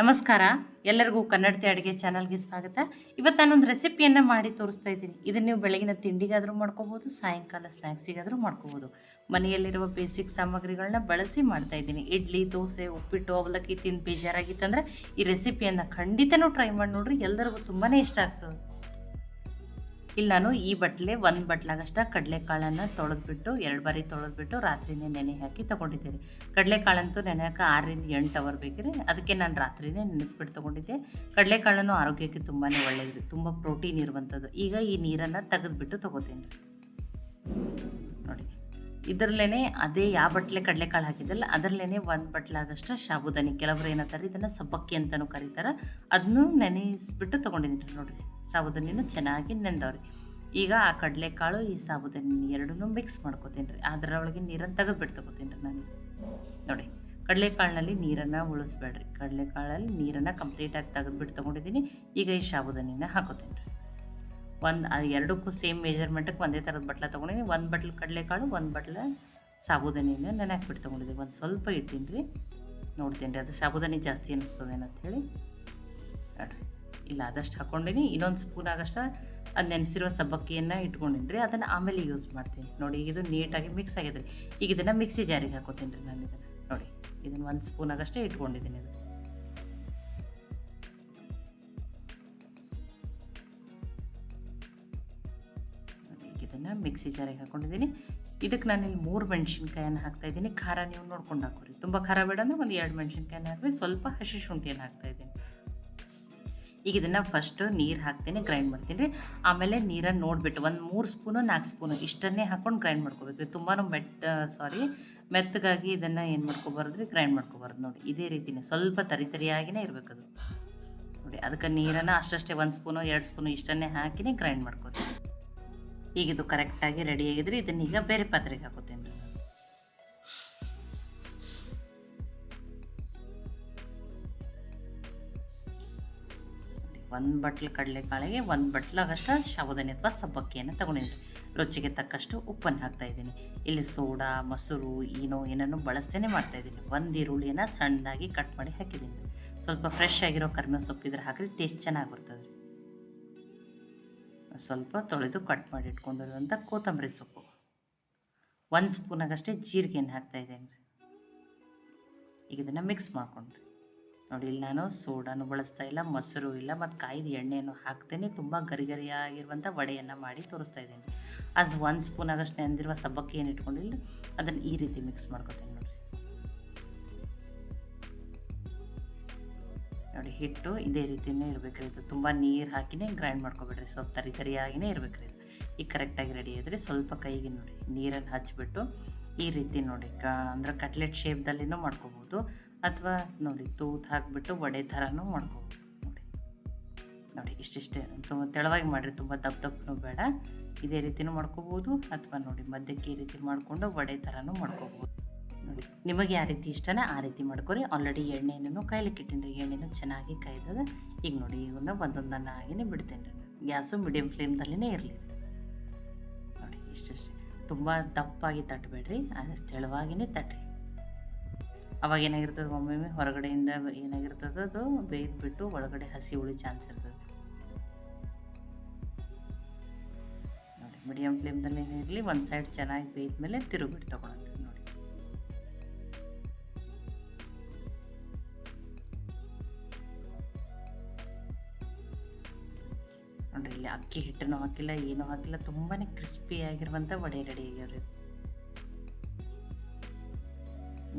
ನಮಸ್ಕಾರ. ಎಲ್ಲರಿಗೂ ಕನ್ನಡತಿ ಅಡುಗೆ ಚಾನಲ್ಗೆ ಸ್ವಾಗತ. ಇವತ್ತು ನಾನೊಂದು ರೆಸಿಪಿಯನ್ನು ಮಾಡಿ ತೋರಿಸ್ತಾ ಇದ್ದೀನಿ. ಇದನ್ನು ನೀವು ಬೆಳಗಿನ ತಿಂಡಿಗಾದರೂ ಮಾಡ್ಕೋಬೋದು, ಸಾಯಂಕಾಲ ಸ್ನ್ಯಾಕ್ಸಿಗಾದರೂ ಮಾಡ್ಕೋಬೋದು. ಮನೆಯಲ್ಲಿರುವ ಬೇಸಿಕ್ ಸಾಮಗ್ರಿಗಳನ್ನ ಬಳಸಿ ಮಾಡ್ತಾ ಇದ್ದೀನಿ. ಇಡ್ಲಿ, ದೋಸೆ, ಉಪ್ಪಿಟ್ಟು, ಅವಲಕ್ಕಿ ತಿಂದು ಬೇಜಾರಾಗಿತ್ತಂದ್ರೆ ಈ ರೆಸಿಪಿಯನ್ನು ಖಂಡಿತನೂ ಟ್ರೈ ಮಾಡಿ ನೋಡ್ರಿ. ಎಲ್ಲರಿಗೂ ತುಂಬಾ ಇಷ್ಟ ಆಗ್ತದೆ. ಇಲ್ಲಿ, ನಾನು ಈ ಬಟ್ಲೆ ಒಂದು ಬಟ್ಲಾಗಷ್ಟ ಕಡಲೆಕಾಳನ್ನು ತೊಳೆದ್ಬಿಟ್ಟು ಎರಡು ಬಾರಿ ತೊಳೆದ್ಬಿಟ್ಟು ರಾತ್ರಿನೇ ನೆನೆ ಹಾಕಿ ತೊಗೊಂಡಿದ್ದೀನಿ. ಕಡಲೆಕಾಳಂತೂ ನೆನೆ ಹಾಕಿ ಆರರಿಂದ ಎಂಟು ಅವರ್ ಬೇಕಿದ್ರೆ ಅದಕ್ಕೆ ನಾನು ರಾತ್ರಿನೇ ನೆನೆಸ್ಬಿಟ್ಟು ತೊಗೊಂಡಿದ್ದೆ. ಕಡಲೆಕಾಳನ್ನು ಆರೋಗ್ಯಕ್ಕೆ ತುಂಬಾ ಒಳ್ಳೆಯದು ತುಂಬ ಪ್ರೋಟೀನ್ ಇರುವಂಥದ್ದು ಈಗ ಈ ನೀರನ್ನು ತೆಗೆದುಬಿಟ್ಟು ತೊಗೋತೀನಿ. ಇದರಲ್ಲೇ ಅದೇ ಯಾವ ಬಟ್ಲೆ ಕಡಲೆಕಾಳು ಹಾಕಿದ್ದಲ್ಲ ಅದರಲ್ಲೇ ಒಂದು ಬಟ್ಲಾಗಷ್ಟು ಸಾಬುದಾನಿ ಕೆಲವರು ಏನಂತಾರೆ ಇದನ್ನು ಸಬ್ಬಕ್ಕಿ ಅಂತಲೂ ಕರೀತಾರೆ. ಅದನ್ನು ನೆನೆಸ್ಬಿಟ್ಟು ತೊಗೊಂಡಿದ್ದೀನಿ ನೋಡಿರಿ ಸಾಬುದಾನಿನೂ ಚೆನ್ನಾಗಿ ನೆಂದವ್ರಿ ಈಗ ಆ ಕಡಲೆಕಾಳು, ಈ ಸಾಬುದಾನಿ ಎರಡನ್ನೂ ಮಿಕ್ಸ್ ಮಾಡ್ಕೋತೀನಿ ರೀ. ಅದರೊಳಗೆ ನೀರನ್ನು ತೆಗೆದುಬಿಟ್ಟು ತೊಗೋತೀನಿ ರೀ ನಾನು. ನೋಡಿ, ಕಡಲೆಕಾಳಿನಲ್ಲಿ ನೀರನ್ನು ಉಳಿಸ್ಬೇಡ್ರಿ. ಕಡಲೆಕಾಳಲ್ಲಿ ನೀರನ್ನು ಕಂಪ್ಲೀಟಾಗಿ ತೆಗೆದ್ಬಿಟ್ಟು ತೊಗೊಂಡಿದ್ದೀನಿ. ಈಗ ಈ ಸಾಬುದಾನಿನ ಹಾಕೋತೀನಿ ರೀ. ಒಂದು ಎರಡಕ್ಕೂ ಸೇಮ್ ಮೆಜರ್ಮೆಂಟಕ್ಕೆ ಒಂದೇ ಥರದ ಬಟ್ಲ ತೊಗೊಂಡಿನಿ. ಒಂದು ಬಟ್ಲು ಕಡಲೆಕಾಳು, ಒಂದು ಬಟ್ಲ ಸಾಬುದಾನಿನ ನೆನೆ ಹಾಕ್ಬಿಟ್ಟು ತೊಗೊಂಡಿದ್ದೀನಿ ಒಂದು ಸ್ವಲ್ಪ ಇಟ್ಟಿನಿ ರೀ ನೋಡ್ತೀನಿ ರೀ ಅದು ಸಾಬುದಾನಿ ಜಾಸ್ತಿ ಅನ್ನಿಸ್ತದೇನೋ ಹೇಳಿ ನೋಡ್ರಿ, ಇಲ್ಲ ಆದಷ್ಟು ಹಾಕ್ಕೊಂಡಿನಿ ಇನ್ನೊಂದು ಸ್ಪೂನ್ ಆಗಷ್ಟ ಅದು ನೆನೆಸಿರೋ ಸಬ್ಬಕ್ಕಿಯನ್ನು ಇಟ್ಕೊಂಡಿನಿ ರೀ ಅದನ್ನು ಆಮೇಲೆ ಯೂಸ್ ಮಾಡ್ತೀನಿ. ನೋಡಿ, ಇದು ನೀಟಾಗಿ ಮಿಕ್ಸ್ ಆಗಿದೆ ರೀ ಈಗ ಇದನ್ನು ಮಿಕ್ಸಿ ಜಾರಿಗೆ ಹಾಕೋತೀನಿ ರೀ ನಾನು ಇದನ್ನು. ನೋಡಿ, ಇದನ್ನು ಒಂದು ಸ್ಪೂನ್ ಆಗಷ್ಟೇ ಇಟ್ಕೊಂಡಿದ್ದೀನಿ ಇದು ಇದನ್ನು ಮಿಕ್ಸಿ ಜಾರಿಗೆ ಹಾಕೊಂಡಿದ್ದೀನಿ. ಇದಕ್ಕೆ ನಾನಿಲ್ಲಿ ಮೂರು ಮೆಣಸಿನ್ಕಾಯನ್ನು ಹಾಕ್ತಾ ಇದ್ದೀನಿ. ಖಾರ ನೀವು ನೋಡ್ಕೊಂಡು ಹಾಕೋರಿ ತುಂಬ ಖಾರ ಬೇಡ ಅಂದ್ರೆ ಒಂದು ಎರಡು ಮೆಣಸಿನ್ಕಾಯನ್ನು ಹಾಕಿ ಸ್ವಲ್ಪ ಹಸಿ ಶುಂಠಿಯನ್ನು ಹಾಕ್ತಾ ಇದ್ದೀನಿ. ಈಗ ಇದನ್ನು ಫಸ್ಟು ನೀರು ಹಾಕ್ತೀನಿ ಗ್ರೈಂಡ್ ಮಾಡ್ತೀನಿ. ರೀ ಆಮೇಲೆ ನೀರನ್ನು ನೋಡಿಬಿಟ್ಟು ಒಂದು ಮೂರು ಸ್ಪೂನು, ನಾಲ್ಕು ಸ್ಪೂನು ಇಷ್ಟನ್ನೇ ಹಾಕ್ಕೊಂಡು ಗ್ರೈಂಡ್ ಮಾಡ್ಕೋಬೇಕು ರೀ. ತುಂಬಾ ಮೆಟ್ಟ ಸಾರಿ ಮೆತ್ತಗಾಗಿ ಇದನ್ನು ಏನು ಮಾಡ್ಕೊಬಾರ್ದು ರೀ? ಗ್ರೈಂಡ್ ಮಾಡ್ಕೋಬಾರ್ದು ನೋಡಿ. ಇದೇ ರೀತಿನೇ ಸ್ವಲ್ಪ ತರಿ ತರಿಯಾಗಿಯೇ ಇರಬೇಕು ಅದು. ನೋಡಿ, ಅದಕ್ಕೆ ನೀರನ್ನು ಅಷ್ಟಷ್ಟೇ ಒಂದು ಸ್ಪೂನು, ಎರಡು ಸ್ಪೂನು ಇಷ್ಟನ್ನೇ ಹಾಕಿನೇ ಗ್ರೈಂಡ್ ಮಾಡ್ಕೋತೀನಿ ಈಗ ಇದು ಕರೆಕ್ಟಾಗಿ ರೆಡಿ ಆಗಿದ್ರೆ ಇದನ್ನ ಈಗ ಬೇರೆ ಪಾತ್ರೆಗೆ ಹಾಕೋತೇನೆ ರೀ. ಒಂದು ಬಟ್ಲು ಕಡಲೆಕಾಳಿಗೆ ಒಂದು ಬಟ್ಲಾಗಷ್ಟು ಶಾವದನೆ ಅಥವಾ ಸಬ್ಬಕ್ಕಿಯನ್ನು ತಗೊಂಡಿದ್ದೀನಿ ರುಚಿಗೆ ತಕ್ಕಷ್ಟು ಉಪ್ಪನ್ನು ಹಾಕ್ತಾ ಇದ್ದೀನಿ. ಇಲ್ಲಿ ಸೋಡಾ, ಮೊಸರು, ಏನೋ ಏನನ್ನು ಬಳಸ್ತೇನೆ ಮಾಡ್ತಾ ಇದ್ದೀನಿ. ಒಂದು ಈರುಳ್ಳಿಯನ್ನು ಸಣ್ಣದಾಗಿ ಕಟ್ ಮಾಡಿ ಹಾಕಿದ್ದೀನಿ ಸ್ವಲ್ಪ ಫ್ರೆಶ್ ಆಗಿರೋ ಕರ್ಮೆ ಸೊಪ್ಪಿದ್ರೆ ಹಾಕಿದ್ರೆ ಟೇಸ್ಟ್ ಚೆನ್ನಾಗಿ ಬರ್ತದೆ ಸ್ವಲ್ಪ ತೊಳೆದು ಕಟ್ ಮಾಡಿ ಇಟ್ಕೊಂಡಿರುವಂಥ ಕೊತ್ತಂಬರಿ ಸೊಪ್ಪು. ಒಂದು ಸ್ಪೂನಾಗಷ್ಟೇ ಜೀರಿಗೆಯನ್ನು ಹಾಕ್ತಾ ಇದ್ದೇನೆ ರೀ. ಈಗ ಇದನ್ನು ಮಿಕ್ಸ್ ಮಾಡ್ಕೊಂಡ್ರಿ. ನೋಡಿ, ಇಲ್ಲಿ ನಾನು ಸೋಡಾನು ಬಳಸ್ತಾ ಇಲ್ಲ, ಮೊಸರು ಇಲ್ಲ, ಮತ್ತು ಕಾಯಿದ ಎಣ್ಣೆಯನ್ನು ಹಾಕ್ತೇನೆ. ತುಂಬ ಗರಿ ಗರಿಯಾಗಿರುವಂಥ ವಡೆಯನ್ನು ಮಾಡಿ ತೋರಿಸ್ತಾ ಇದ್ದೀನಿ ಅದು ಒಂದು ಸ್ಪೂನ್ ಆಗಷ್ಟು ನೆಂದಿರುವ ಸಬ್ಬಕ್ಕಿ ಏನು ಇಟ್ಕೊಂಡಿಲ್ಲ, ಅದನ್ನು ಈ ರೀತಿ ಮಿಕ್ಸ್ ಮಾಡ್ಕೊತೀನಿ ನೋಡಿ, ಹಿಟ್ಟು ಇದೇ ರೀತಿಯೇ ಇರಬೇಕ್ರಿ ಇದು. ತುಂಬ ನೀರು ಹಾಕಿನೇ ಗ್ರೈಂಡ್ ಮಾಡ್ಕೊಬೇಡ್ರಿ. ಸ್ವಲ್ಪ ತರಿ ತರಿಯಾಗಿನೇ ಇರಬೇಕ್ರಿ ಇದು. ಈಗ ಕರೆಕ್ಟಾಗಿ ರೆಡಿ ಆದರೆ ಸ್ವಲ್ಪ ಕೈಗೆ ನೋಡಿ ನೀರನ್ನು ಹಚ್ಚಿಬಿಟ್ಟು ಈ ರೀತಿ ನೋಡಿ, ಕ ಅಂದ್ರೆ ಕಟ್ಲೆಟ್ ಶೇಪ್ದಲ್ಲಿನೂ ಮಾಡ್ಕೋಬೋದು. ಅಥವಾ ನೋಡಿ, ತೂತು ಹಾಕಿಬಿಟ್ಟು ವಡೆ ಥರನೂ ಮಾಡ್ಕೋಬೋದು. ನೋಡಿ. ನೋಡಿ, ಇಷ್ಟಿಷ್ಟೇ. ತುಂಬ ತೆಳವಾಗಿ ಮಾಡಿರಿ, ತುಂಬ ದಪ್ಪ ದಪ್ಪನೂ ಬೇಡ. ಇದೇ ರೀತಿನೂ ಮಾಡ್ಕೋಬೋದು. ಅಥವಾ ನೋಡಿ, ಮಧ್ಯಕ್ಕೆ ಈ ರೀತಿ ಮಾಡಿಕೊಂಡು ವಡೆ ಥರನೂ ಮಾಡ್ಕೋಬೋದು. ನೋಡಿ ನಿಮಗೆ ಯಾವ ರೀತಿ ಇಷ್ಟನ ಆ ರೀತಿ ಮಾಡ್ಕೊರಿ. ಆಲ್ರೆಡಿ ಎಣ್ಣೆಯನ್ನು ಕಾಯ್ಲಿಕ್ಕೆ ಇಟ್ಟಿನಿ ಎಣ್ಣೆನೂ ಚೆನ್ನಾಗಿ ಕಾಯ್ದದ ಈಗ ನೋಡಿ ಇವನ್ನ ಒಂದೊಂದನ್ನಾಗಿನೇ ಬಿಡ್ತೇನೆ ರೀ ಗ್ಯಾಸು ಮೀಡಿಯಮ್ ಫ್ಲೇಮ್ದಲ್ಲೇ ಇರಲಿ. ನೋಡಿ, ಇಷ್ಟಷ್ಟೇ. ತುಂಬ ದಪ್ಪಾಗಿ ತಟ್ಟಬೇಡ್ರಿ ಅದು ತೆಳುವಾಗಿನೇ ತಟ್ಟಿ ಅವಾಗ ಏನಾಗಿರ್ತದೆ ಒಮ್ಮೊಮ್ಮೆ ಹೊರಗಡೆಯಿಂದ ಏನಾಗಿರ್ತದೆ ಅದು ಬೇಯ್ದುಬಿಟ್ಟು ಒಳಗಡೆ ಹಸಿ ಉಳಿ ಚಾನ್ಸ್ ಇರ್ತದೆ. ನೋಡಿ ಮೀಡಿಯಮ್ ಫ್ಲೇಮ್ದಲ್ಲಿ ಇರಲಿ. ಒಂದು ಸೈಡ್ ಚೆನ್ನಾಗಿ ಬೇಯ್ದ ಮೇಲೆ ತಿರುಗಿಬಿಟ್ಟು ತೊಗೊಳಂడి ನೋಡ್ರಿ ಇಲ್ಲಿ ಅಕ್ಕಿ ಹಿಟ್ಟನ್ನು ಹಾಕಿಲ್ಲ, ಏನೂ ಹಾಕಿಲ್ಲ ತುಂಬಾ ಕ್ರಿಸ್ಪಿ ಆಗಿರುವಂಥ ವಡೆ ರೆಡಿ ಆಗ್ಯಾವ್ರಿ.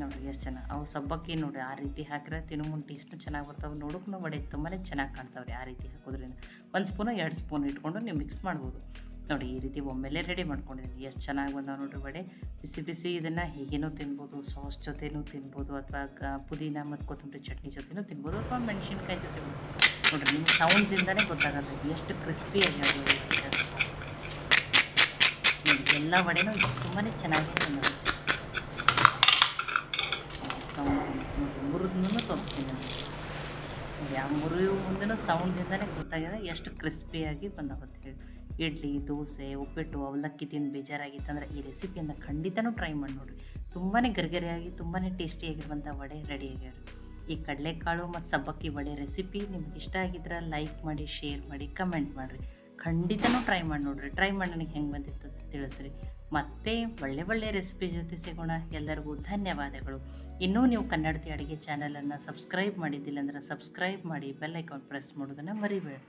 ನೋಡ್ರಿ ಎಷ್ಟು ಚೆನ್ನಾಗಿ, ಅವು ಸಬ್ಬಕ್ಕಿ ನೋಡಿ ಆ ರೀತಿ ಹಾಕಿದ್ರೆ ತಿನ್ನೋ ಟೇಸ್ಟ್ ಚೆನ್ನಾಗಿ ಬರ್ತಾವೆ. ನೋಡೋಕ್ಕೂ ವಡೆ ತುಂಬಾ ಚೆನ್ನಾಗಿ ಕಾಣ್ತಾವ್ರಿ ಆ ರೀತಿ ಹಾಕೋದ್ರಿಂದ. ಒಂದು ಸ್ಪೂನು ಎರಡು ಸ್ಪೂನ್ ಇಟ್ಕೊಂಡು ನೀವು ಮಿಕ್ಸ್ ಮಾಡ್ಬೋದು. ನೋಡಿ, ಈ ರೀತಿ ಒಮ್ಮೆಲೆ ರೆಡಿ ಮಾಡ್ಕೊಂಡಿದ್ದೀನಿ. ಎಷ್ಟು ಚೆನ್ನಾಗಿ ಬಂದಾವೆ ನೋಡ್ರಿ ಬಡೆ. ಬಿಸಿ ಬಿಸಿ ಇದನ್ನು ಹೀಗೇನೂ ತಿನ್ಬೋದು ಸಾಸ್ ಜೊತೆನೂ ತಿನ್ಬೋದು ಅಥವಾ ಪುದೀನ ಮತ್ತು ಕೊತ್ತಂಬರಿ ಚಟ್ನಿ ಜೊತೆನೂ ತಿನ್ಬೋದು ಅಥವಾ ಮೆಣಸಿನ್ಕಾಯಿ ಜೊತೆ ನೋಡಿರಿ, ನಿಮ್ಗೆ ಸೌಂಡ್ದಿಂದನೇ ಗೊತ್ತಾಗುತ್ತೆ. ಎಷ್ಟು ಕ್ರಿಸ್ಪಿ ಆಗ್ಯಾವ ಎಲ್ಲ ವಡೆನೂ ತುಂಬಾ ಚೆನ್ನಾಗಿ ತಿನ್ನೋದು ಮುರಿದ್ನೂ ತೋರಿಸ್ತೀನಿ ಯಾವ ಮುರಿಯೋ ಮುಂದೆನೂ ಸೌಂಡ್ದಿಂದನೇ ಗೊತ್ತಾಗಿದೆ ಎಷ್ಟು ಕ್ರಿಸ್ಪಿಯಾಗಿ ಬಂದಾಗುತ್ತೆ ಹೇಳಿ. ಇಡ್ಲಿ, ದೋಸೆ, ಉಪ್ಪಿಟ್ಟು, ಅವಲಕ್ಕಿ ತಿಂದು ಬೇಜಾರಾಗಿತ್ತಂದ್ರೆ ಈ ರೆಸಿಪಿಯನ್ನು ಖಂಡಿತನೂ ಟ್ರೈ ಮಾಡಿ ನೋಡಿರಿ. ತುಂಬಾ ಗರಿಗರಿಯಾಗಿ ತುಂಬಾ ಟೇಸ್ಟಿಯಾಗಿರುವಂಥ ವಡೆ ರೆಡಿ ಆಗ್ಯಾವ್ರಿ. ಈ ಕಡಲೆಕಾಳು ಮತ್ತು ಸಬ್ಬಕ್ಕಿ ವಡೆ ರೆಸಿಪಿ ನಿಮ್ಗೆ ಇಷ್ಟ ಆಗಿದ್ರೆ ಲೈಕ್ ಮಾಡಿ ಶೇರ್ ಮಾಡಿ ಕಮೆಂಟ್ ಮಾಡಿರಿ. ಖಂಡಿತನೂ ಟ್ರೈ ಮಾಡಿ ನೋಡಿರಿ. ಟ್ರೈ ಮಾಡಿ ನನಗೆ ಹೆಂಗೆ ಬಂದಿತ್ತು ಅಂತ ತಿಳಿಸ್ರಿ. ಮತ್ತೆ ಒಳ್ಳೆ ಒಳ್ಳೆ ರೆಸಿಪಿ ಜೊತೆ ಸಿಗೋಣ. ಎಲ್ಲರಿಗೂ ಧನ್ಯವಾದಗಳು. ಇನ್ನೂ ನೀವು ಕನ್ನಡತಿ ಅಡುಗೆ ಚಾನಲನ್ನು ಸಬ್ಸ್ಕ್ರೈಬ್ ಮಾಡಿದ್ದಿಲ್ಲ ಅಂದ್ರೆ ಸಬ್ಸ್ಕ್ರೈಬ್ ಮಾಡಿ ಬೆಲ್ ಐಕಾನ್ ಪ್ರೆಸ್ ಮಾಡೋದನ್ನು ಮರಿಬೇಡಿ